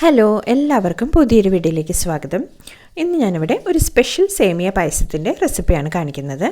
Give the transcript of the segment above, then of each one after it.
Hello എല്ലാവർക്കും പുതിയൊരു വീഡിയോയിലേക്ക് സ്വാഗതം. ഇന്ന് ഞാനിവിടെ ഒരു സ്പെഷ്യൽ സേമിയ പായസത്തിന്റെ റെസിപ്പിയാണ് കാണിക്കുന്നത്.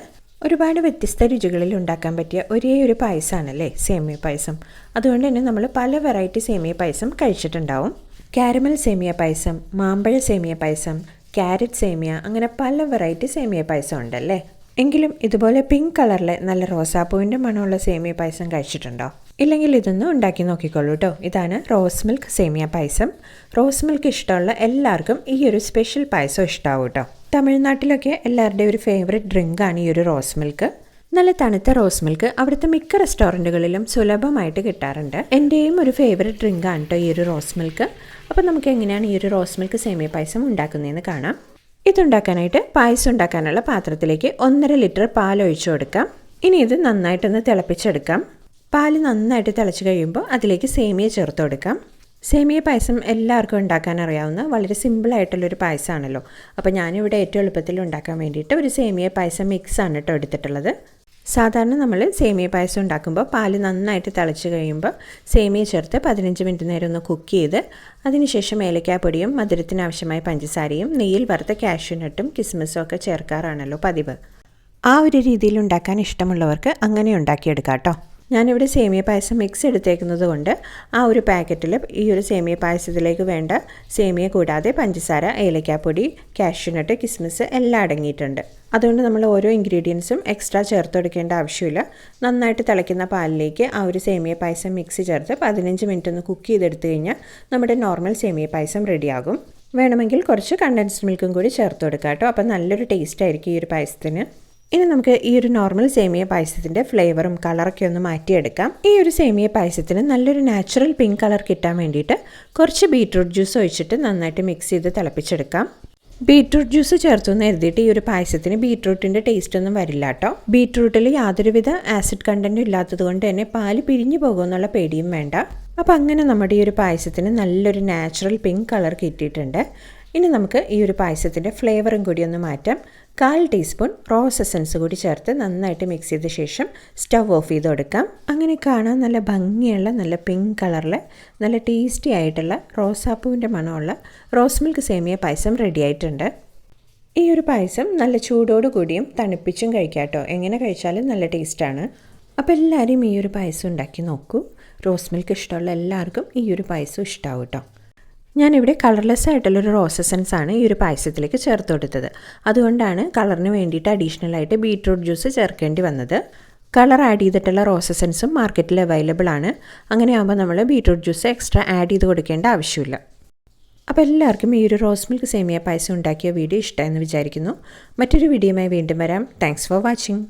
ഒരുപാട് വ്യത്യസ്ത രുചികളിൽ ഉണ്ടാക്കാൻ പറ്റിയ ഒരേ ഒരു പായസമാണല്ലേ സേമിയ പായസം. അതുകൊണ്ട് തന്നെ നമ്മൾ പല വെറൈറ്റി സേമിയ പായസം കഴിച്ചിട്ടുണ്ടാവും. കാരമൽ സേമിയ പായസം മാമ്പഴ സേമിയ പായസം ക്യാരറ്റ് സേമിയ അങ്ങനെ പല വെറൈറ്റി സേമിയ പായസം ഉണ്ടല്ലേ? എങ്കിലും ഇതുപോലെ പിങ്ക് കളറിലെ നല്ല റോസാപ്പൂവിന്റെ മണമുള്ള സേമിയ പായസം കഴിച്ചിട്ടുണ്ടോ? ഇല്ലെങ്കിൽ ഇതൊന്ന് ഉണ്ടാക്കി നോക്കിക്കോളൂ കേട്ടോ ഇതാണ് റോസ് മിൽക്ക് സേമിയ പായസം. റോസ് മിൽക്ക് ഇഷ്ടമുള്ള എല്ലാവർക്കും ഈ ഒരു സ്പെഷ്യൽ പായസം ഇഷ്ടമാവും കേട്ടോ തമിഴ്നാട്ടിലൊക്കെ എല്ലാവരുടെയും ഒരു ഫേവറേറ്റ് ഡ്രിങ്കാണ് ഈ ഒരു റോസ് മിൽക്ക്. നല്ല തണുത്ത റോസ് മിൽക്ക് അവിടുത്തെ മിക്ക റെസ്റ്റോറന്റുകളിലും സുലഭമായിട്ട് കിട്ടാറുണ്ട്. എന്റെയും ഒരു ഫേവറേറ്റ് ഡ്രിങ്കാണ് കേട്ടോ ഈ ഒരു റോസ് മിൽക്ക്. അപ്പോൾ നമുക്ക് എങ്ങനെയാണ് ഈ ഒരു റോസ് മിൽക്ക് സേമിയ പായസം ഉണ്ടാക്കുന്നതെന്ന് കാണാം. ഇതുണ്ടാക്കാനായിട്ട് പായസം ഉണ്ടാക്കാനുള്ള പാത്രത്തിലേക്ക് ഒന്നര ലിറ്റർ പാൽ ഒഴിച്ചു കൊടുക്കാം. ഇനി ഇത് നന്നായിട്ടൊന്ന് തിളപ്പിച്ചെടുക്കാം. പാൽ നന്നായിട്ട് തിളച്ച് കഴിയുമ്പോൾ അതിലേക്ക് സേമിയ ചേർത്ത് കൊടുക്കാം. സേമിയ പായസം എല്ലാവർക്കും ഉണ്ടാക്കാൻ അറിയാവുന്ന വളരെ സിമ്പിളായിട്ടുള്ളൊരു പായസമാണല്ലോ. അപ്പോൾ ഞാനിവിടെ ഏറ്റവും എളുപ്പത്തിൽ ഉണ്ടാക്കാൻ വേണ്ടിയിട്ട് ഒരു സേമിയ പായസം മിക്സാണ് കേട്ടോ എടുത്തിട്ടുള്ളത്. സാധാരണ നമ്മൾ സേമിയ പായസം ഉണ്ടാക്കുമ്പോൾ പാൽ നന്നായിട്ട് തിളച്ച് കഴിയുമ്പോൾ സേമിയ ചേർത്ത് പതിനഞ്ച് മിനിറ്റ് നേരം ഒന്ന് കുക്ക് ചെയ്ത് അതിനുശേഷം ഏലക്കാപ്പൊടിയും മധുരത്തിന് ആവശ്യമായ പഞ്ചസാരയും നെയ്യിൽ വറുത്ത കാഷ്യൂനട്ടും കിസ്മിസും ഒക്കെ ചേർക്കാറാണല്ലോ പതിവ്. ആ ഒരു രീതിയിൽ ഉണ്ടാക്കാൻ ഇഷ്ടമുള്ളവർക്ക് അങ്ങനെ ഉണ്ടാക്കിയെടുക്കാം കേട്ടോ. ഞാനിവിടെ സേമിയ പായസം മിക്സ് എടുത്തേക്കുന്നത് കൊണ്ട് ആ ഒരു പാക്കറ്റിൽ ഈ ഒരു സേമിയ പായസത്തിലേക്ക് വേണ്ട സേമിയ കൂടാതെ പഞ്ചസാര ഏലക്കാപ്പൊടി കാഷ്യൂനട്ട് കിസ്മിസ് എല്ലാം അടങ്ങിയിട്ടുണ്ട്. അതുകൊണ്ട് നമ്മൾ ഓരോ ഇൻഗ്രീഡിയൻസും എക്സ്ട്രാ ചേർത്ത് കൊടുക്കേണ്ട ആവശ്യമില്ല. നന്നായിട്ട് തിളയ്ക്കുന്ന പാലിലേക്ക് ആ ഒരു സേമിയ പായസം മിക്സ് ചേർത്ത് പതിനഞ്ച് മിനിറ്റ് ഒന്ന് കുക്ക് ചെയ്തെടുത്തു കഴിഞ്ഞാൽ നമ്മുടെ നോർമൽ സേമിയ പായസം റെഡിയാകും വേണമെങ്കിൽ കുറച്ച് കണ്ടൻസ്ഡ് മിൽക്കും കൂടി ചേർത്ത് കൊടുക്കാം കേട്ടോ. അപ്പോൾ നല്ലൊരു ടേസ്റ്റ് ആയിരിക്കും ഈ ഒരു പായസത്തിന്. ഇനി നമുക്ക് ഈ ഒരു നോർമൽ സേമിയ പായസത്തിന്റെ ഫ്ലേവറും കളറൊക്കെ ഒന്ന് മാറ്റിയെടുക്കാം. ഈ ഒരു സേമിയ പായസത്തിന് നല്ലൊരു നാച്ചുറൽ പിങ്ക് കളർ കിട്ടാൻ വേണ്ടിയിട്ട് കുറച്ച് ബീട്രൂട്ട് ജ്യൂസ് ഒഴിച്ചിട്ട് നന്നായിട്ട് മിക്സ് ചെയ്ത് തിളപ്പിച്ചെടുക്കാം. ബീട്രൂട്ട് ജ്യൂസ് ചേർത്തു എന്ന് എഴുതിയിട്ട് ഈ ഒരു പായസത്തിന് ബീട്രൂട്ടിന്റെ ടേസ്റ്റ് ഒന്നും വരില്ല കേട്ടോ ബീട്രൂട്ടിൽ യാതൊരുവിധ ആസിഡ് കണ്ടന്റും ഇല്ലാത്തത് കൊണ്ട് തന്നെ പാൽ പിരിഞ്ഞു പോകുമെന്നുള്ള പേടിയും വേണ്ട. അപ്പോൾ അങ്ങനെ നമ്മുടെ ഈ ഒരു പായസത്തിന് നല്ലൊരു നാച്ചുറൽ പിങ്ക് കളർ കിട്ടിയിട്ടുണ്ട്. ഇനി നമുക്ക് ഈ ഒരു പായസത്തിന്റെ ഫ്ലേവറും കൂടി ഒന്ന് മാറ്റാം. കാൽ ടീസ്പൂൺ റോസ് എസൻസ് കൂടി ചേർത്ത് നന്നായിട്ട് മിക്സ് ചെയ്ത ശേഷം സ്റ്റവ് ഓഫ് ചെയ്ത് കൊടുക്കാം അങ്ങനെ കാണാൻ നല്ല ഭംഗിയുള്ള നല്ല പിങ്ക് കളറിൽ നല്ല ടേസ്റ്റി ആയിട്ടുള്ള റോസാപ്പൂവിന്റെ മണമുള്ള റോസ് മിൽക്ക് സേമിയ പായസം റെഡി ആയിട്ടുണ്ട്. ഈ ഒരു പായസം നല്ല ചൂടോടു കൂടിയും തണുപ്പിച്ചും കഴിക്കാം കേട്ടോ. എങ്ങനെ കഴിച്ചാലും നല്ല ടേസ്റ്റാണ് അപ്പോൾ എല്ലാവരും ഈ ഒരു പായസം ഉണ്ടാക്കി നോക്കൂ. റോസ് മിൽക്ക് ഇഷ്ടമുള്ള എല്ലാവർക്കും ഈ ഒരു പായസം ഇഷ്ടമാവും കേട്ടോ. ഞാനിവിടെ കളർലെസ് ആയിട്ടുള്ളൊരു റോസ് ആണ് ഈ ഒരു പായസത്തിലേക്ക് ചേർത്ത് കൊടുത്തത് അതുകൊണ്ടാണ് കളറിന് വേണ്ടിയിട്ട് അഡീഷണൽ ആയിട്ട് ബീട്രൂട്ട് ജ്യൂസ് ചേർക്കേണ്ടി വന്നത്. കളർ ആഡ് ചെയ്തിട്ടുള്ള റോസ് എസൻസും മാർക്കറ്റിൽ അവൈലബിൾ ആണ്. അങ്ങനെ ആകുമ്പോൾ നമ്മൾ ബീട്രൂട്ട് ജ്യൂസ് എക്സ്ട്രാ ആഡ് ചെയ്ത് കൊടുക്കേണ്ട ആവശ്യമില്ല. അപ്പോൾ എല്ലാവർക്കും ഈ ഒരു റോസ് മിൽക്ക് സേമിയ പായസം ഉണ്ടാക്കിയ വീഡിയോ ഇഷ്ടമായെന്ന് വിചാരിക്കുന്നു. മറ്റൊരു വീഡിയോയുമായി വീണ്ടും വരാം. Thanks for watching